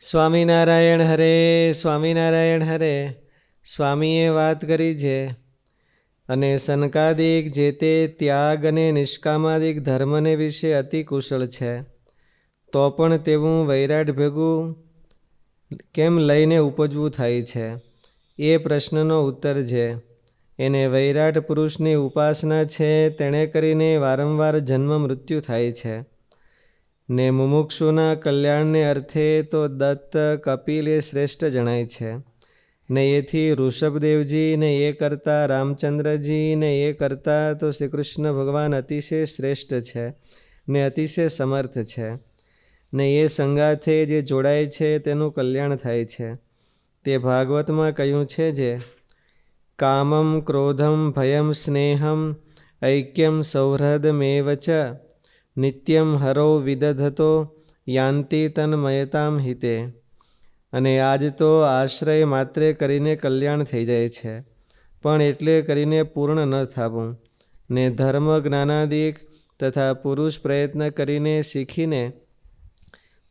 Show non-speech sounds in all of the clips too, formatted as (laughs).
સ્વામિનારાયણ હરે સ્વામિનારાયણ હરે, સ્વામીએ વાત કરી છે. અને સનકાદિક જે તે ત્યાગ અને નિષ્કામાદિક ધર્મને વિશે અતિ કુશળ છે. તો પણ તેવું વૈરાટ ભેગું કેમ લઈને ઉપજવું થાય છે? એ પ્રશ્નનો ઉત્તર છે. એને વૈરાટ પુરુષની ઉપાસના છે, તેણે કરીને વારંવાર જન્મ મૃત્યુ થાય છે. ને મુમુક્ષુના કલ્યાણને અર્થે તો દત્ત કપિલ એ શ્રેષ્ઠ જણાય છે. ને એથી ઋષભદેવજી ને એ કરતાં રામચંદ્રજી ને એ કરતાં તો શ્રી કૃષ્ણ ભગવાન અતિશય શ્રેષ્ઠ છે ને અતિશય સમર્થ છે. ને એ સંગાથે જે જોડાય છે તેનું કલ્યાણ થાય છે. તે ભાગવતમાં કહ્યું છે જે, કામમ ક્રોધમ ભયમ સ્નેહમ ઐક્યમ સૌહૃદમેવ ચ નિત્યમ હરો વિદધતો યાંતિ તન્મયતામ હિતે અને આજ તો આશ્રય માત્રે કરીને કલ્યાણ થઈ જાય છે, પણ એટલે કરીને પૂર્ણ ન થવું. ને ધર્મ જ્ઞાનાદિક તથા પુરુષ પ્રયત્ન કરીને શીખીને,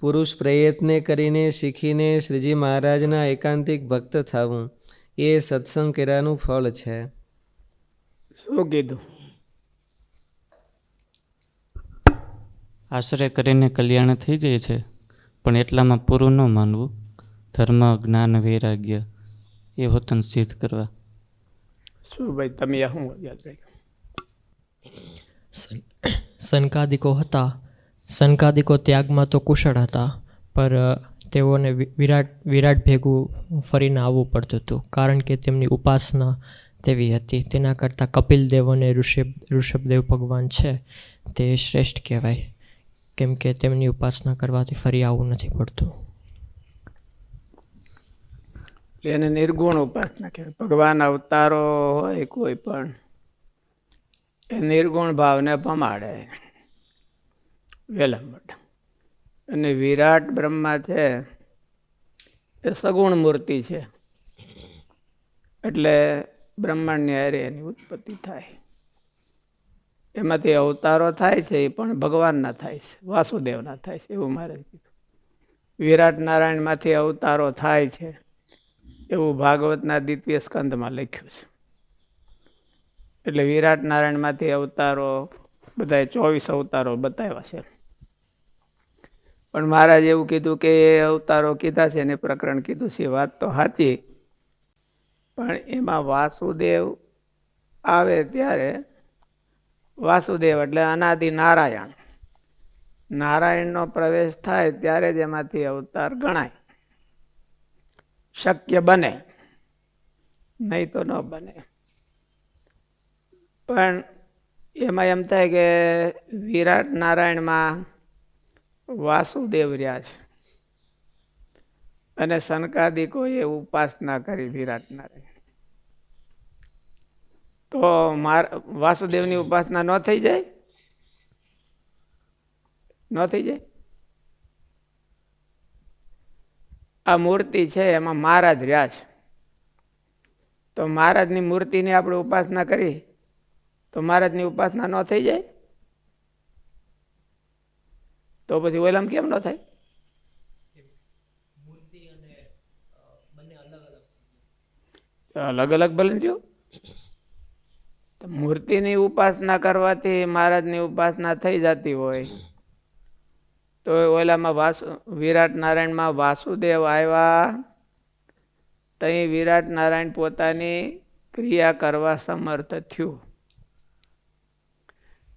પુરુષ પ્રયત્ન કરીને શીખીને શ્રીજી મહારાજના એકાંતિક ભક્ત થવું, એ સત્સંગ કર્યાનું ફળ છે. શું કીધું? આશ્રય કરીને કલ્યાણ થઈ જાય છે. પણ એટલામાં પૂરું ન માનવું. ધર્મ જ્ઞાન વૈરાગ્ય એ હોતન સિદ્ધ કરવા. શું ભાઈ તમે આ શું યાદ રાખ્યું? સન- સનકાદિકો હતા. સનકાદિકો ત્યાગમાં તો કુશળ હતા પર તેઓને વિરાટ વિરાટ ભેગું ફરીને આવવું પડતું હતું કારણ કે તેમની ઉપાસના તેવી હતી. તેના કરતાં કપિલ દેવ અને ઋષભ ઋષભદેવ ભગવાન છે તે શ્રેષ્ઠ કહેવાય. કેમ કે તેમની ઉપાસના કરવાથી ફરી આવવું નથી પડતું. એને નિર્ગુણ ઉપાસના કહેવાય. ભગવાન અવતારો હોય કોઈ પણ, એ નિર્ગુણ ભાવને પમાડે. વેલા માટે અને વિરાટ બ્રહ્મા છે, એ સગુણ મૂર્તિ છે. એટલે બ્રહ્માંડની હારે એની ઉત્પત્તિ થાય. એમાંથી અવતારો થાય છે એ પણ ભગવાનના થાય છે, વાસુદેવના થાય છે એવું મારે કીધું. વિરાટ નારાયણમાંથી અવતારો થાય છે એવું ભાગવતના દ્વિતીય સ્કંદમાં લખ્યું છે. એટલે વિરાટ નારાયણમાંથી અવતારો બધાએ ચોવીસ અવતારો બતાવ્યા છે. પણ મહારાજ એવું કીધું કે એ અવતારો કીધા છે એને પ્રકરણ કીધું છે વાત તો સાચી. પણ એમાં વાસુદેવ આવે ત્યારે વાસુદેવ એટલે અનાદિ નારાયણ. નારાયણનો પ્રવેશ થાય ત્યારે જ એમાંથી અવતાર ગણાય. શક્ય બને, નહીં તો ન બને. પણ એમાં એમ થાય કે વિરાટ નારાયણમાં વાસુદેવ રહ્યા છે. અને સનકાદિકોએ ઉપાસના કરી વિરાટ નારાયણ. તો માર વાસુદેવની ઉપાસના ન થઈ જાય? ન થઈ જાય? આ મૂર્તિ છે એમાં મહારાજ રહ્યા છે. તો મહારાજની મૂર્તિની આપણે ઉપાસના કરી. તો મહારાજની ઉપાસના ન થઈ જાય? તો પછી ઓલામ કેમ ન થાય? અલગ અલગ ભલે તો મૂર્તિની ઉપાસના કરવાથી મહારાજની ઉપાસના થઈ જતી હોય. તો ઓલામાં વાસુ, વિરાટ નારાયણમાં વાસુદેવ આવ્યા. ત્યાં વિરાટ નારાયણ પોતાની ક્રિયા કરવા સમર્થ થયું.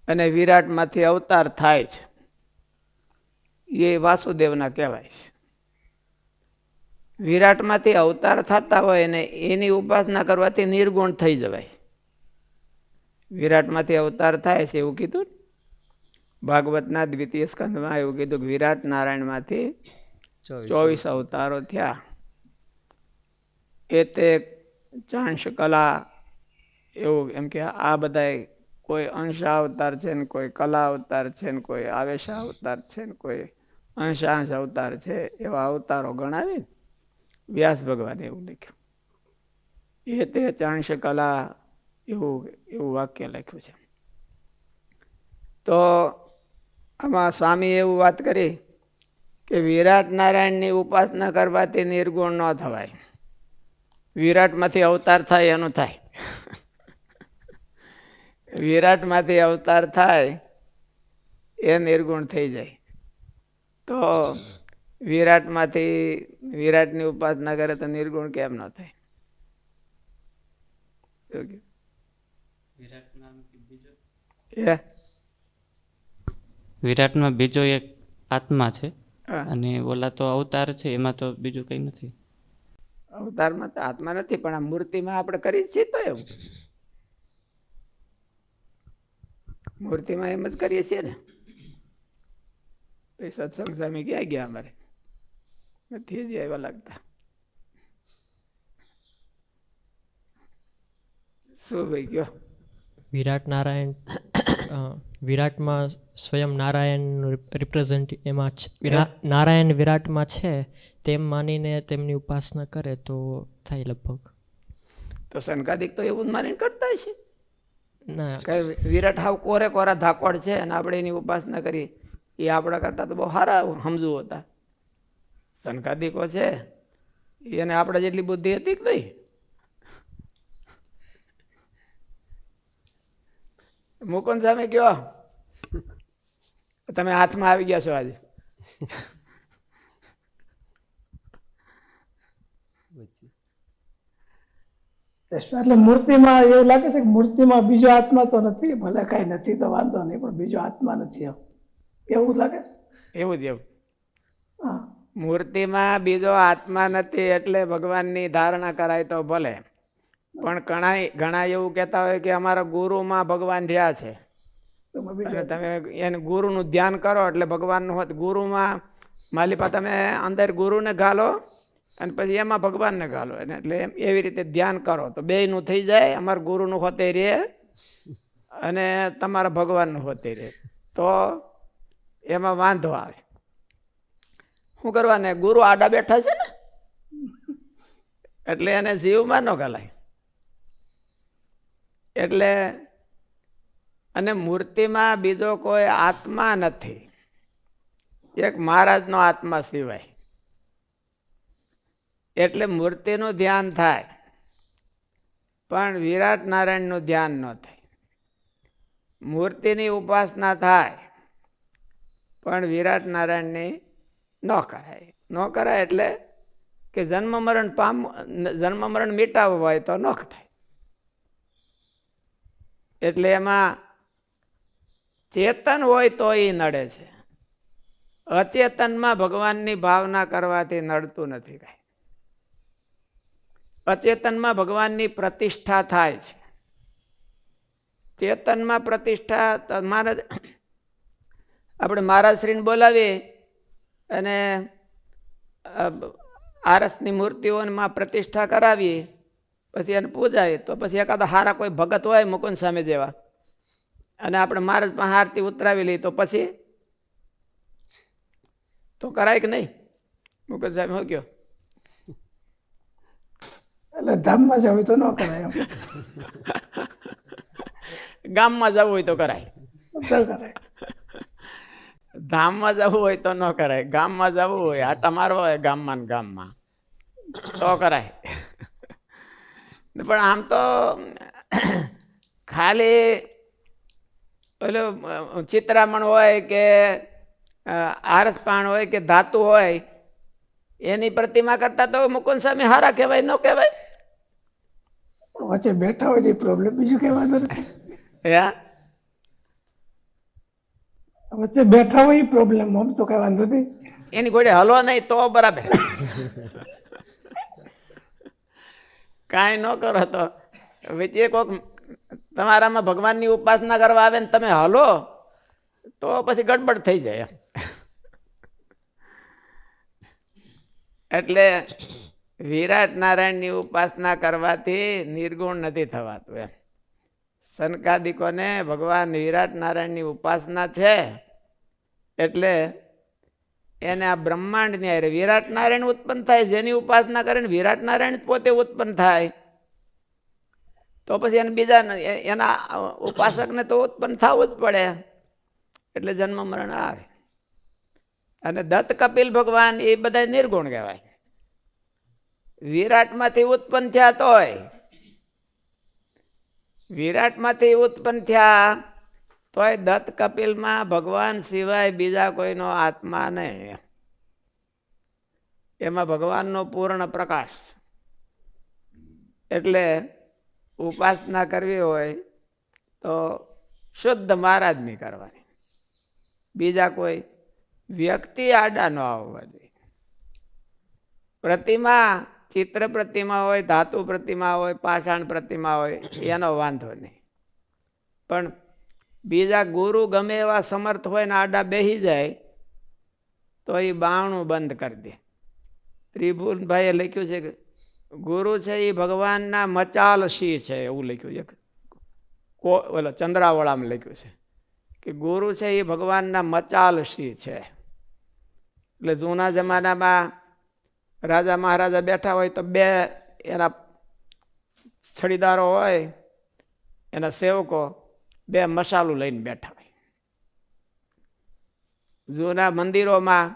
અને વિરાટમાંથી અવતાર થાય છે. એ વાસુદેવના કહેવાય છે. વિરાટમાંથી અવતાર થતા હોય અને એની ઉપાસના કરવાથી નિર્ગુણ થઈ જવાય. વિરાટમાંથી અવતાર થાય છે એવું કીધું? ભાગવતના દ્વિતીય સ્કંદમાં એવું કીધું કે વિરાટ નારાયણમાંથી ચોવીસ અવતારો થયા. એ તે ચાંશ કલા એવું એમ કે આ બધાય કોઈ અંશા અવતાર છે ને કોઈ કલા અવતાર છે ને કોઈ આવેશા અવતાર છે ને કોઈ અંશાંશ અવતાર છે એવા અવતારો ગણાવે વ્યાસ ભગવાને એવું લખ્યું. એ તે ચાંશ કલા એવું એવું વાક્ય લખ્યું છે. તો આમાં સ્વામી એવું વાત કરી કે વિરાટ નારાયણની ઉપાસના કરવાથી નિર્ગુણ ન થવાય. વિરાટમાંથી અવતાર થાય એનું થાય. વિરાટમાંથી અવતાર થાય એ નિર્ગુણ થઈ જાય. તો વિરાટમાંથી, વિરાટની ઉપાસના કરે તો નિર્ગુણ કેમ ન થાય? એ? વિરાટમાં બીજો એક આત્મા છે અને ઓલા તો અવતાર છે એમાં તો બીજું કંઈ નથી. અવતારમાં તો આત્મા નથી પણ આ મૂર્તિમાં આપણે કરી છીએ તો એવું. મૂર્તિમાં એમ જ કરીએ છીએ ને. પછી સત્સંગ સ્વામી ક્યાં ગયા અમારે? નથી જ એવા લાગતા. શું ભાઈ ગયો વિરાટ નારાયણ વિરાટમાં સ્વયં નારાયણ રિપ્રેઝેન્ટ એમાં છે. નારાયણ વિરાટમાં છે તેમ માનીને તેમની ઉપાસના કરે તો થાય લગભગ. તો સંકાદિક તો એવું જ માનીને કરતા હશે. ના. વિરાટ હાવ કોરે કોરા ધાકોડ છે અને આપણે એની ઉપાસના કરીએ એ આપણા કરતાં તો બહુ સારા સમજવું હતા. સંકાદિકો છે. એને આપણે જેટલી બુદ્ધિ હતી કે નહીં? મુકુંદ સામે કયો? તમે હાથમાં આવી ગયા છો આજે. એટલે મૂર્તિમાં એવું લાગે છે કે મૂર્તિમાં બીજો આત્મા તો નથી ભલે કઈ નથી તો વાંધો નહીં પણ બીજો આત્મા નથી એવું લાગે છે? એવું જ એવું. મૂર્તિમાં બીજો આત્મા નથી એટલે ભગવાનની ધારણા કરાય તો ભલે. પણ ઘણા ઘણા એવું કહેતા હોય કે અમારા ગુરુમાં ભગવાન રહ્યા છે. તમે એને ગુરુનું ધ્યાન કરો એટલે ભગવાનનું હોત. ગુરુમાં માલિપા તમે અંદર ગુરુને ઘાલો અને પછી એમાં ભગવાનને ગાલો એને. એટલે એમ એવી રીતે ધ્યાન કરો. તો બેયનું થઈ જાય અમારા ગુરુનું હોતે રહે અને તમારા ભગવાનનું હોતે રહે. તો એમાં વાંધો આવે. શું કરવાને? ગુરુ આડા બેઠા છે ને? (laughs) એટલે એને જીવમાં ન ગલાય એટલે અને મૂર્તિમાં બીજો કોઈ આત્મા નથી. એક મહારાજનો આત્મા સિવાય. એટલે મૂર્તિનું ધ્યાન થાય, પણ વિરાટ નારાયણનું ધ્યાન ન થાય. મૂર્તિની ઉપાસના થાય, પણ વિરાટ નારાયણની ન કરાય. ન કરાય એટલે કે જન્મ મરણ પામ, જન્મ મરણ મિટાવવું હોય તો ન થાય એટલે એમાં ચેતન હોય તો એ નડે છે. અચેતનમાં ભગવાનની ભાવના કરવાથી નડતું નથી કાંઈ. અચેતનમાં ભગવાનની પ્રતિષ્ઠા થાય છે. ચેતનમાં પ્રતિષ્ઠા તમારે (coughs) આપણે મહારાજશ્રીને બોલાવી અને આરસની મૂર્તિઓમાં પ્રતિષ્ઠા કરાવીએ. પછી એને પૂજાય તો પછી એકાદ હારા કોઈ ભગત હોય મુકુંદ સ્વામી જેવા. અને આપણે મહારાજ હારતી ઉતરાવી લઈએ તો પછી તો કરાય કે નહીં? મુકુંદ સાહેબ શું કયો એટલે ધામમાં જવું તો ન કરાય (laughs) ગામમાં જવું હોય તો કરાય. ધામમાં જવું હોય તો ન કરાય. ગામમાં જવું હોય આટા મારવા હોય ગામમાં ગામમાં તો કરાય. પણ આમ તો ખાલી ઓલો ચિત્રામણ હોય કે આરસપાણ હોય કે ધાતુ હોય એની પ્રતિમા કરતા તો મુકુંદ સ્વામી હારા કહેવાય ન કહેવાય? વચ્ચે બેઠા હોય એ પ્રોબ્લેમ બીજું કઈ વાંધો નથી હે? વચ્ચે બેઠા હોય એ પ્રોબ્લેમ આમ તો કઈ વાંધો નહીં. એની ગોડે હલો નહીં તો બરાબર. કાંઈ ન કરો તો વચ્ચે કોક તમારામાં ભગવાનની ઉપાસના કરવા આવે ને તમે હલો, તો પછી ગડબડ થઈ જાય. એટલે વિરાટ નારાયણની ઉપાસના કરવાથી નિર્ગુણ નથી થવાતું એમ સનકાદિકોને ભગવાન વિરાટ નારાયણની ઉપાસના છે, એટલે એને આ બ્રહ્માંડની હારે વિરાટ નારાયણ ઉત્પન્ન થાય, જેની ઉપાસના કરે ને વિરાટ નારાયણ પોતે ઉત્પન્ન થાય. તો પછી એને બીજા એના ઉપાસકને તો ઉત્પન્ન થવું જ પડે. એટલે જન્મ મરણ આવે. અને દત્ત કપિલ ભગવાન એ બધા નિર્ગુણ કહેવાય. વિરાટમાંથી ઉત્પન્ન થયા તોય, વિરાટમાંથી ઉત્પન્ન થયા તોય દત્ત કપિલમાં ભગવાન સિવાય બીજા કોઈનો આત્મા નહીં. એમાં ભગવાનનો પૂર્ણ પ્રકાશ. એટલે ઉપાસના કરવી હોય તો શુદ્ધ મહારાજની કરવાની. બીજા કોઈ વ્યક્તિ આડા ન આવવા જોઈએ. પ્રતિમા ચિત્ર પ્રતિમા હોય, ધાતુ પ્રતિમા હોય, પાષાણ પ્રતિમા હોય, એનો વાંધો નહીં. પણ બીજા ગુરુ ગમે એવા સમર્થ હોય ને આડા બેસી જાય, તો એ બાણું બંધ કરી દે. ત્રિભુવનભાઈએ લખ્યું છે કે, ગુરુ છે એ ભગવાનના મચાલ સિંહ છે એવું લખ્યું છે. કો, ઓલો ચંદ્રાવળામાં લખ્યું છે કે, ગુરુ છે એ ભગવાનના મચાલ સિંહ છે. એટલે જૂના જમાનામાં રાજા મહારાજા બેઠા હોય તો બે એના છડીદારો હોય, એના સેવકો બે મસાલું લઈને બેઠા હોય. જૂના મંદિરોમાં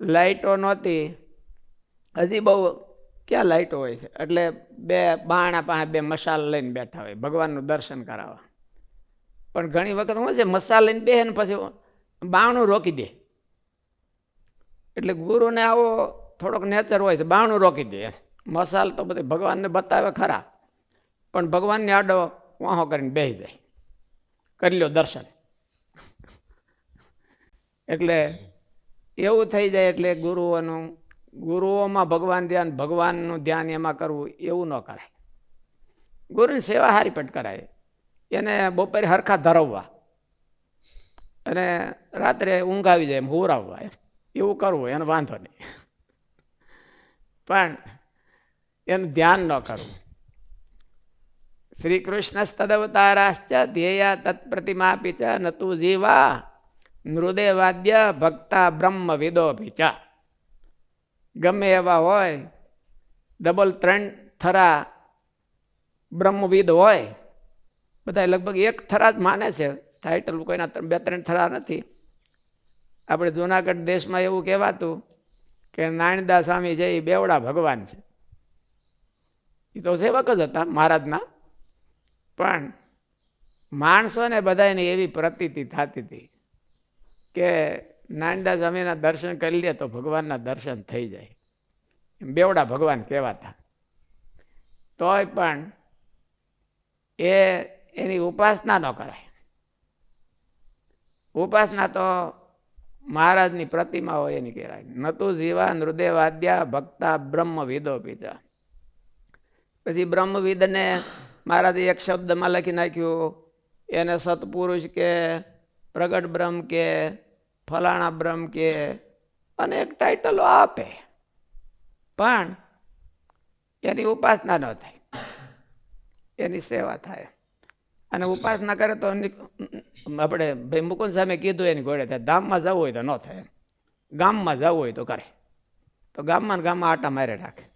લાઇટો નહોતી. હજી બહુ, ક્યાં લાઇટો હોય છે? એટલે બે બાણા પાસે બે મસાલ લઈને બેઠા હોય, ભગવાનનું દર્શન કરાવવા. પણ ઘણી વખત શું છે, મસાલા લઈને બેહે ને પછી બાણું રોકી દે. એટલે ગુરુને આવો થોડોક નેચર હોય છે, બાણું રોકી દે. મસાલ તો બધી ભગવાનને બતાવે ખરા. પણ ભગવાનને આડો વાહો કરીને બેસી જાય. કરી લ્યો દર્શન. એટલે એવું થઈ જાય એટલે ગુરુઓનું, ગુરુઓમાં ભગવાન ધ્યાન, ભગવાનનું ધ્યાન એમાં કરવું એવું ન કરાય. ગુરુની સેવા હારી પટ કરાય. એને બપોરે હરખા ધરવવા. અને રાત્રે ઊંઘ આવી જાય એમ હોરાવવા એમ. એવું કરવું, એનો વાંધો નહીં. પણ એનું ધ્યાન ન કરવું. શ્રી કૃષ્ણ તદવતારાશ્ચ ધ્યેયા તત્પ્રતિમાપી ચ નતુ જીવા નૃદે વાદ્ય ભક્તા બ્રહ્મ વિદોપી ચ ગમે એવા હોય ડબલ ત્રણ થરા બ્રહ્મવિદ હોય બધા લગભગ એક થરા જ માને છે. ટાઇટલ કોઈના બે, ત્રણ થરા નથી. આપણે જૂનાગઢ દેશમાં એવું કહેવાતું કે નાણદા સ્વામી છે એ બેવડા ભગવાન છે. એ તો સેવક જ હતા, મહારાજના. પણ માણસોને બધાને એવી પ્રતીતિ થતી હતી કે નાંડા જમીના દર્શન કરી લે તો ભગવાનના દર્શન થઈ જાય. બેવડા ભગવાન કહેવાતા. તોય પણ એ એની ઉપાસના ન કરાય. ઉપાસના તો મહારાજની પ્રતિમા હોય એની કહેવાય. નતું જીવા નૃદય વાદ્યા ભક્તા બ્રહ્મવિદો પીતા. પછી બ્રહ્મવિદને મહારાજે એક શબ્દમાં લખી નાખ્યું, એને સત્પુરુષ કે, પ્રગટ બ્રહ્મ કે, ફલાણા બ્રહ્મ કે, અને એક ટાઇટલો આપે. પણ એની ઉપાસના ન થાય. એની સેવા થાય. અને ઉપાસના કરે તો આપણે ભાઈ મુકુંદ સામે કીધું એની ઘોડે થાય ધામમાં જવું હોય તો ન થાય. ગામમાં જવું હોય તો કરે. તો ગામમાં ગામમાં આટા મારે રાખે.